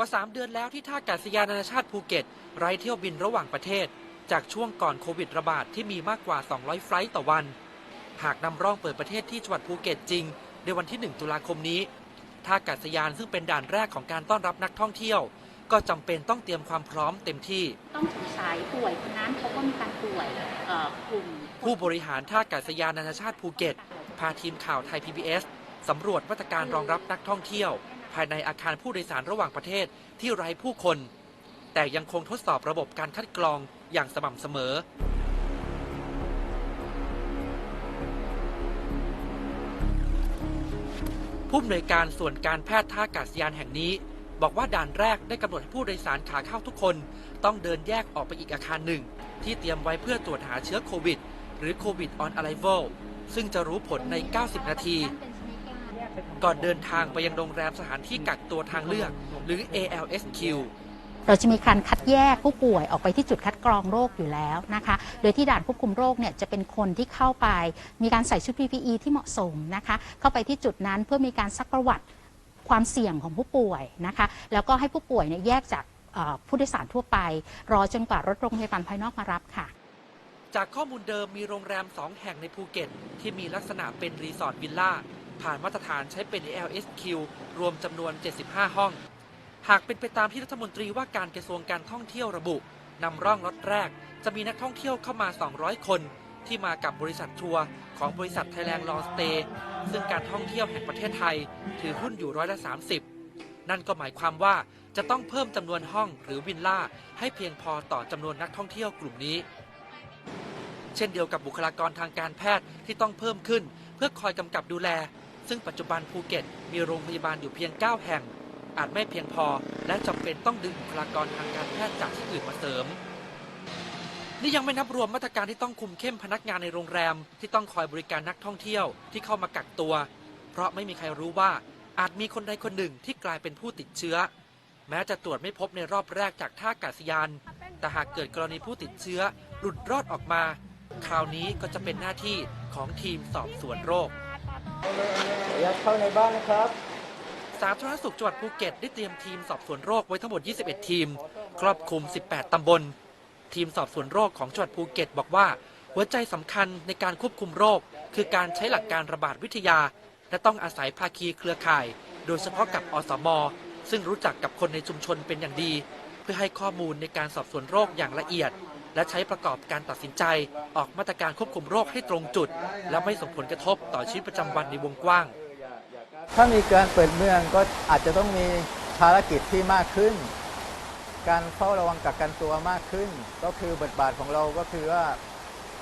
ว่า 3 เดือนแล้วที่ท่าอากาศยานนานาชาติภูเก็ต ไร้เที่ยวบินระหว่างประเทศ จากช่วงก่อนโควิดระบาดที่มีมากกว่า 200 ไฟล์ต่อวัน หากนำร่องเปิดประเทศที่จังหวัดภูเก็ตจริง ในวันที่ 1 ตุลาคมนี้ ท่าอากาศยานซึ่งเป็นด่านแรกของการต้อนรับนักท่องเที่ยว ก็จำเป็นต้องเตรียมความพร้อมเต็มที่ ต้องสงสัยป่วยคนนั้นเขาก็มีการป่วยเอ่อกลุ่มผู้บริหารท่าอากาศยานนานาชาติภูเก็ต พาทีมข่าวไทย PBS สำรวจมาตรการรองรับนักท่องเที่ยว ภายในอาคารผู้โดยสารระหว่างประเทศที่ไร้ผู้คน แต่ยังคงทดสอบระบบการคัดกรองอย่างสม่ำเสมอ ผู้อำนวยการส่วนการแพทย์ท่าอากาศยานแห่งนี้ บอกว่าด่านแรกได้กำหนดให้ผู้โดยสารขาเข้าทุกคน ต้องเดินแยกออกไปอีกอาคารหนึ่ง ที่เตรียมไว้เพื่อตรวจหาเชื้อโควิด หรือโควิด on arrival ซึ่งจะรู้ผลใน 90 นาที ก่อนเดินทางไปยังโรงแรมสถานที่กักตัวทางเลือก หรือ ALSQ เราจะมีการคัดแยกผู้ป่วยออกไปที่จุดคัดกรองโรคอยู่แล้วนะคะ โดยที่ด่านควบคุมโรคเนี่ยจะเป็นคนที่เข้าไป มีการใส่ชุด PPE ที่เหมาะสมนะคะ เข้าไปที่จุดนั้นเพื่อมีการซักประวัติความเสี่ยงของผู้ป่วยนะคะ แล้วก็ให้ผู้ป่วยเนี่ยแยกจากเอ่อผู้โดยสารทั่วไป รอจนกว่ารถโรงพยาบาลภายนอกมารับค่ะ จากข้อมูลเดิมมีโรงแรม 2 แห่งในภูเก็ต ที่มีลักษณะเป็นรีสอร์ทวิลล่า ผ่านมาตรฐานใช้เป็น LSQ รวมจำนวน 75 ห้อง หากเป็นไปตามที่รัฐมนตรีว่าการกระทรวงการท่องเที่ยวระบุนำร่องล็อตแรก จะมีนักท่องเที่ยวเข้ามา 200 คน ที่มากับบริษัททัวร์ของบริษัทไทยแลนด์ลองสเตย์ซึ่งการท่องเที่ยวแห่งประเทศไทย ถือหุ้นอยู่ร้อยละ 30 นั่นก็หมายความว่าจะต้องเพิ่มจำนวนห้องหรือวิลล่าให้เพียงพอต่อจำนวนนักท่องเที่ยวกลุ่มนี้ เช่นเดียวกับบุคลากรทางการแพทย์ที่ต้องเพิ่มขึ้น เพื่อคอยกำกับดูแล ซึ่งปัจจุบันภูเก็ตมีโรงพยาบาลอยู่เพียง 9 แห่ง อาจไม่เพียงพอ และจำเป็นต้องดึงบุคลากรทางการแพทย์จากที่อื่นมาเสริม นี่ยังไม่นับรวมมาตรการที่ต้องคุมเข้มพนักงานในโรงแรม ที่ต้องคอยบริการนักท่องเที่ยวที่เข้ามากักตัว เพราะไม่มีใครรู้ว่าอาจมีคนใดคนหนึ่งที่กลายเป็นผู้ติดเชื้อ แม้จะตรวจไม่พบในรอบแรกจากท่าอากาศยาน แต่หากเกิดกรณีผู้ติดเชื้อ หลุดรอดออกมา คราวนี้ก็จะเป็นหน้าที่ของทีมสอบสวนโรค ยากเข้าในบ้านนะครับ สาธารณสุขจังหวัดภูเก็ตได้เตรียมทีมสอบสวนโรคไว้ทั้งหมด 21 ทีม ครอบคลุม 18 ตำบล ทีมสอบสวนโรคของจังหวัดภูเก็ตบอกว่า หัวใจสำคัญในการควบคุมโรค คือการใช้หลักการระบาดวิทยา และต้องอาศัยภาคีเครือข่าย โดยเฉพาะกับอสม ซึ่งรู้จักกับคนในชุมชนเป็นอย่างดี เพื่อให้ข้อมูลในการสอบสวนโรคอย่างละเอียด และใช้ประกอบการตัดสินใจออกมาตรการควบคุมโรคให้ตรงจุด และไม่ส่งผลกระทบต่อชีวิตประจำวันในวงกว้าง ถ้ามีการเปิดเมืองก็อาจจะต้องมีภารกิจที่มากขึ้น การเฝ้าระวังกักกันตัวมากขึ้น ก็คือบทบาทของเราก็คือว่า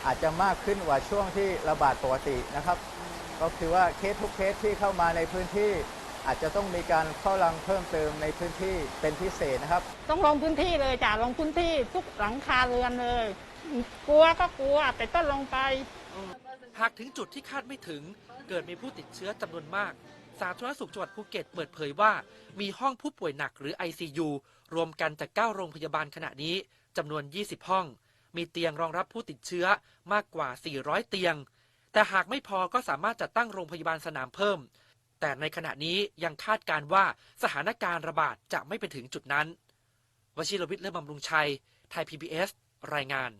อาจจะมากขึ้นกว่าช่วงที่ระบาดปกตินะครับ ก็คือว่าเคสทุกเคสที่เข้ามาในพื้นที่ อาจจะต้องมีการเฝ้าระวังเพิ่มเติมในพื้นที่เป็นพิเศษนะครับ ต้องลงพื้นที่เลยจ้ะลงพื้นที่ทุกหลังคาเรือนเลย กลัวก็กลัวแต่ต้องลงไป หากถึงจุดที่คาดไม่ถึง เกิดมีผู้ติดเชื้อจำนวนมาก สาธารณสุขจังหวัดภูเก็ตเปิดเผยว่า มีห้องผู้ป่วยหนักหรือ ICU รวมกันจาก 9 โรงพยาบาลขณะนี้จำนวน 20 ห้อง มีเตียงรองรับผู้ติดเชื้อมากกว่า 400 เตียง แต่หากไม่พอก็สามารถจัดตั้งโรงพยาบาลสนามเพิ่ม แต่ในขณะนี้ยังคาดการว่าสถานการณ์ระบาดจะไม่ไปถึงจุดนั้น วชิรวิทย์เลื่อมบำรุงชัย ไทย PBS รายงาน